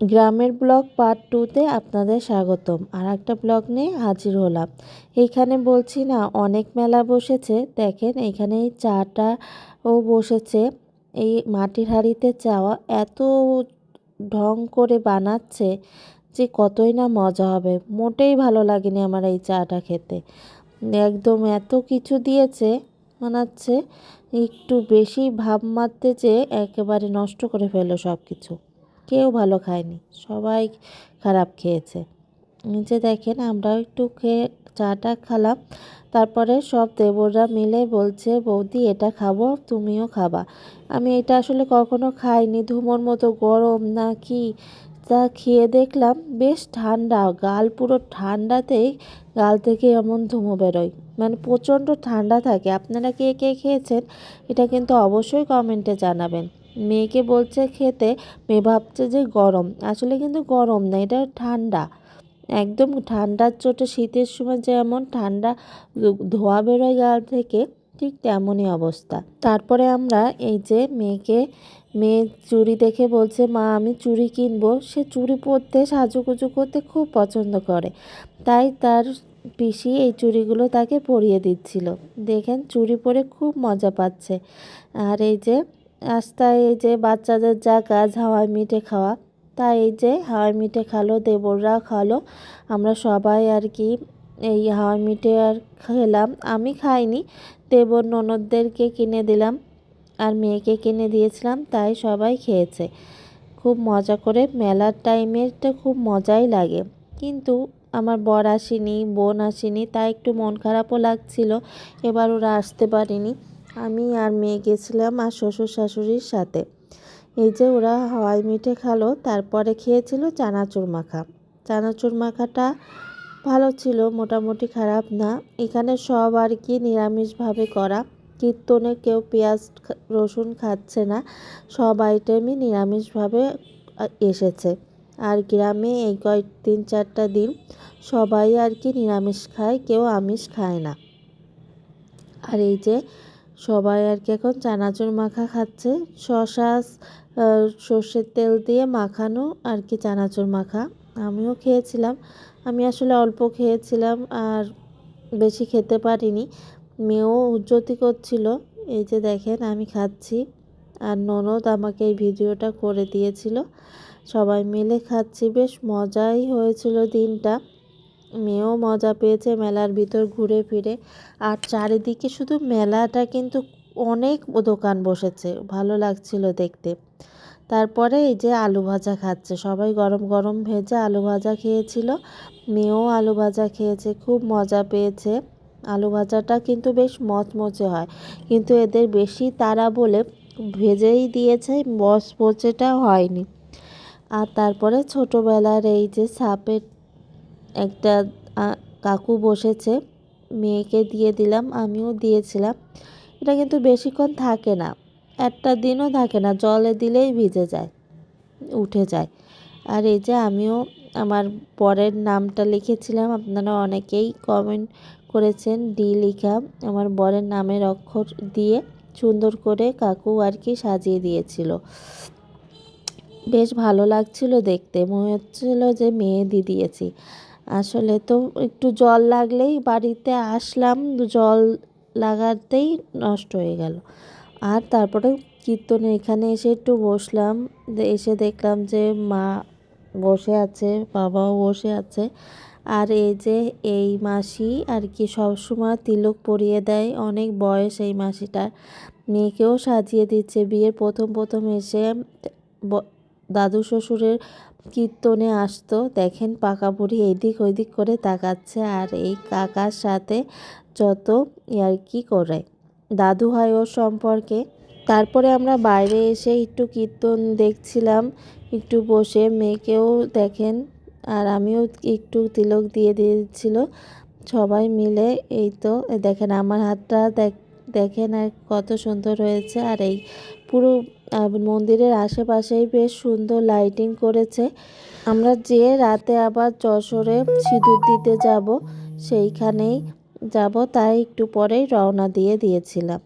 গ্রামের blog part টুতে আপনাদের স্বাগতম। আর একটা ব্লগ নিয়ে হাজির হলাম। এইখানে বলছি না, অনেক মেলা বসেছে। দেখেন এখানে এই চাটাও বসেছে। এই মাটির হাঁড়িতে চাওয়া এত ঢং করে বানাচ্ছে যে কতই না মজা হবে। মোটেই ভালো লাগেনি আমার এই চাটা খেতে। একদম এত কিছু দিয়েছে হচ্ছে একটু বেশি ভাব মারতে চেয়ে একেবারে নষ্ট করে ফেলো সব কিছু কেউ ভালো খায়নি, সবাই খারাপ খেয়েছে। নিচে দেখেন আমরাও একটু খেয়ে চাটা খালাম, তারপরে সব দেবররা মিলে বলছে, বৌদি, এটা খাব, তুমিও খাবা। আমি এটা আসলে কখনো খাইনি, ধুমোর মতো গরম না কি তা খেয়ে দেখলাম, বেশ ঠান্ডা, গাল পুরো ঠান্ডাতেই, গাল থেকে এমন ধুমো বেরোয়। মানে প্রচণ্ড ঠান্ডা থাকে। আপনারা কে কে খেয়েছেন, এটা কিন্তু অবশ্যই কমেন্টে জানাবেন। মেয়েকে বলছে খেতে, মেয়ে ভাবছে যে গরম। আসলে কিন্তু গরম না, এটা ঠান্ডা। একদম ঠান্ডার চোটে শীতের সময় যেমন ঠান্ডা ধোয়া বেরোয় গাল থেকে, ঠিক তেমনই অবস্থা। তারপরে আমরা এই যে মেয়েকে, মেয়ে চুড়ি দেখে বলছে, মা, আমি চুড়ি কিনবো। সে চুড়ি পরতে, সাজুগুজু করতে খুব পছন্দ করে। তাই তার পিসি এই চুড়িগুলো তাকে পরিয়ে দিচ্ছিল। দেখেন, চুড়ি পরে খুব মজা পাচ্ছে। আর এই যে রাস্তায় এই যে বাচ্চাদের যা কাজ হাওয়াই মিঠে খাওয়া, তাই এই যে হাওয়াই মিঠে খালো, দেবররা খালো। আমরা সবাই আর কি এই হাওয়াই মিঠে আর খেলাম। আমি খাইনি, দেবর ননদদেরকে কিনে দিলাম আর মেয়েকে কিনে দিয়েছিলাম, তাই সবাই খেয়েছে। খুব মজা করে, মেলার টাইমেরটা খুব মজাই লাগে। কিন্তু আমার বর আসেনি, বোন আসেনি, তাই একটু মন খারাপও লাগছিল। এবার ওরা আসতে পারেনি। আমি আর মেয়ে গেছিলাম আর শ্বশুর শাশুড়ির সাথে। এই যে ওরা হাওয়াই মিঠে খালো, তারপরে খেয়েছিল চানাচুর মাখা। চানাচুর মাখাটা ভালো ছিল, মোটামুটি খারাপ না। এখানে সব আর কি নিরামিষভাবে করা। কীর্তনে কেউ পেঁয়াজ রসুন খাচ্ছে না। সব আইটেমই নিরামিষভাবে এসেছে। আর গ্রামে এই কয়েক, তিন, চারটা দিন সবাই আর কি নিরামিষ খায়, কেউ আমিষ খায় না। আর এই যে সবাই আর কি এখন চানাচুর মাখা খাচ্ছে। শশা সর্ষের তেল দিয়ে মাখানো আর কি চানাচুর মাখা। আমিও খেয়েছিলাম। আমি আসলে অল্প খেয়েছিলাম আর বেশি খেতে পারিনি। মেয়েও উজ্জ্বতি করছিল, এই যে দেখেন আমি খাচ্ছি। আর ননদ আমাকে এই ভিডিওটা করে দিয়েছিল। সবাই মিলে খাচ্ছি, বেশ মজাই হয়েছিল দিনটা। মেয়েও মজা পেয়েছে মেলার ভিতর ঘুরে ফিরে। আর চারিদিকে শুধু মেলাটা কিন্তু অনেক দোকান বসেছে, ভালো লাগছিল দেখতে। তারপরে এই যে আলু ভাজা খাচ্ছে, সবাই গরম গরম ভেজে আলু ভাজা খেয়েছিল। মেয়েও আলু ভাজা খেয়েছে, খুব মজা পেয়েছে। আলু ভাজাটা কিন্তু বেশ মচমচে হয়, কিন্তু এদের বেশি তারা বলে ভেজেই দিয়েছে পচেটা হয়নি। আর তারপরে ছোটোবেলার এই যে সাপের একটা কাকু বসেছে, মেয়েকে দিয়ে দিলাম, আমিও দিয়েছিলাম। এটা কিন্তু বেশিক্ষণ থাকে না, একটা দিনও থাকে না, জলে দিলেই ভিজে যায়, উঠে যায়। আর এই যে আমিও আমার বরের নামটা লিখেছিলাম, আপনারা অনেকেই কমেন্ট করেছেন, ডি লিখা, আমার বরের নামের অক্ষর দিয়ে সুন্দর করে কাকু আর কি সাজিয়ে দিয়েছিল। বেশ ভালো লাগছিল দেখতে, মনে হচ্ছিল যে মেহেদি দিয়েছি। আসলে তো একটু জল লাগলেই বাড়িতে আসলাম, জল লাগাতেই নষ্ট হয়ে গেল। আর তারপরে কীর্তনে এখানে এসে একটু বসলাম এসে দেখলাম যে মা বসে আছে, বাবাও বসে আছে। আর এই যে এই মাসি আর কি সবসময় তিলক পরিয়ে দেয়, অনেক বয়স এই মাসিটার। মেয়েকেও সাজিয়ে দিচ্ছে। বিয়ের প্রথম প্রথম এসে দাদু শ্বশুরের কীর্তনে আসতো। দেখেন পাকা বুড়ি এদিক ওইদিক করে তাকাচ্ছে আর এই কাকার সাথে যত ইয়ার্কি করে। দাদু হয় ওর সম্পর্কে। তারপরে আমরা বাইরে এসে একটু কীর্তন দেখছিলাম, একটু বসে মেয়েকেও দেখেন আর আমিও একটু তিলক দিয়ে দিয়েছিল। সবাই মিলে এই তো, দেখেন আমার হাতটা দেখেন আর কত সুন্দর হয়েছে আর এই পুরো মন্দিরের আশেপাশেই বেশ সুন্দর লাইটিং করেছে। আমরা যে রাতে আবার যশোরে সিঁদুর দিতে যাব, সেইখানেই যাব, তাই একটু পরেই রওনা দিয়ে দিয়েছিলাম।